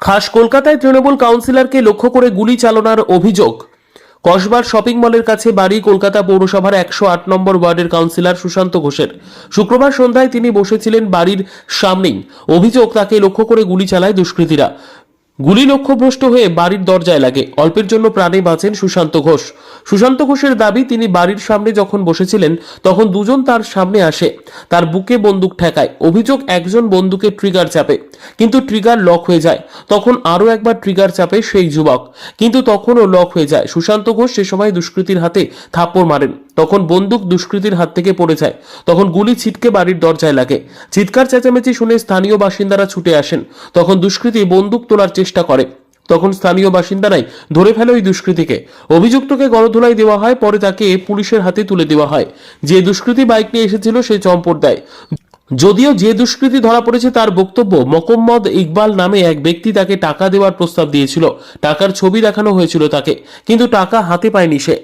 খাস কলকাতায় তৃণমূল কাউন্সিলরকে লক্ষ্য করে গুলি চালনার অভিযোগ। কসবার শপিং মলের কাছে বাড়ি কলকাতা পৌরসভার একশো আট নম্বর ওয়ার্ডের কাউন্সিলর সুশান্ত ঘোষের। শুক্রবার সন্ধ্যায় তিনি বসেছিলেন বাড়ির সামনেই। অভিযোগ তাকে লক্ষ্য করে গুলি চালায় দুষ্কৃতীরা। গুলি লক্ষ্যভ্রষ্ট হয়ে বাড়ির দরজায় লাগে। অল্পের জন্য প্রাণে বাঁচেন সুশান্ত ঘোষ। সুশান্ত ঘোষের দাবি, তিনি বাড়ির সামনে যখন বসেছিলেন, তখন দুজন তার সামনে আসে। তার বুকে বন্দুক ঠেকায়। অভিযোগ, একজন বন্দুকে ট্রিগার চাপে। কিন্তু ট্রিগার লক হয়ে যায়। তখন আরও একবার ট্রিগার চাপে সেই যুবক। কিন্তু তখনও লক হয়ে যায়। সুশান্ত ঘোষ সে সময় দুষ্কৃতীর হাতে থাপ্পড় মারেন। তখন বন্দুক দুষ্কৃতীর হাত থেকে পড়ে যায়। তখন গুলি ছিটকে বাড়ির দরজায় লাগে। চিৎকার, চেঁচামেচি শুনে স্থানীয় বাসিন্দারা ছুটে আসেন। তখন দুষ্কৃতী বন্দুক তোলার চেষ্টা করে। তখন স্থানীয় বাসিন্দারাই ধরে ফেলে ওই দুষ্কৃতীকে। অভিযুক্তকে গণধোলাই দেওয়া হয়, পরে তাকে পুলিশের হাতে তুলে দেওয়া হয়। যে দুষ্কৃতী বাইক নিয়ে এসেছিল, সে চম্পট দেয়। যদিও যে দুষ্কৃতী ধরা পড়েছে তার বক্তব্য মকম্মদ ইকবাল নামে এক ব্যক্তি তাকে টাকা দেওয়ার প্রস্তাব দিয়েছিল। টাকার ছবি দেখানো হয়েছিল তাকে, কিন্তু টাকা হাতে পায়নি সে।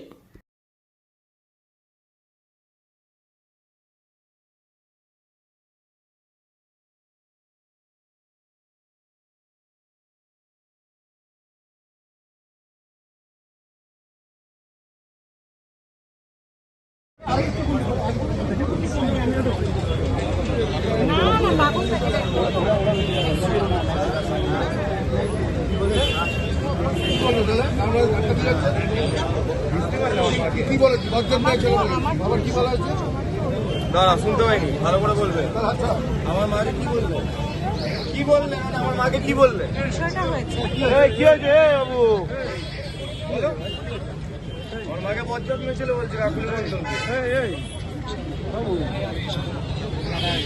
কি বলেছি মেয়ে ছেলে আবার কি বলা হয়েছে দাঁড়া শুনতে পাইনি। ভালো করে বলবে। আচ্ছা আমার মাকে কি বলবে? কি বললে? আমার মাকে কি বললে? বিষয়টা হয়েছে। এই, কি হয়েছে? বাবু। আমার মাকে বজ্জাত মেয়েছিল বলছে রাখুন বলতো এই এই। বাবু বাবু।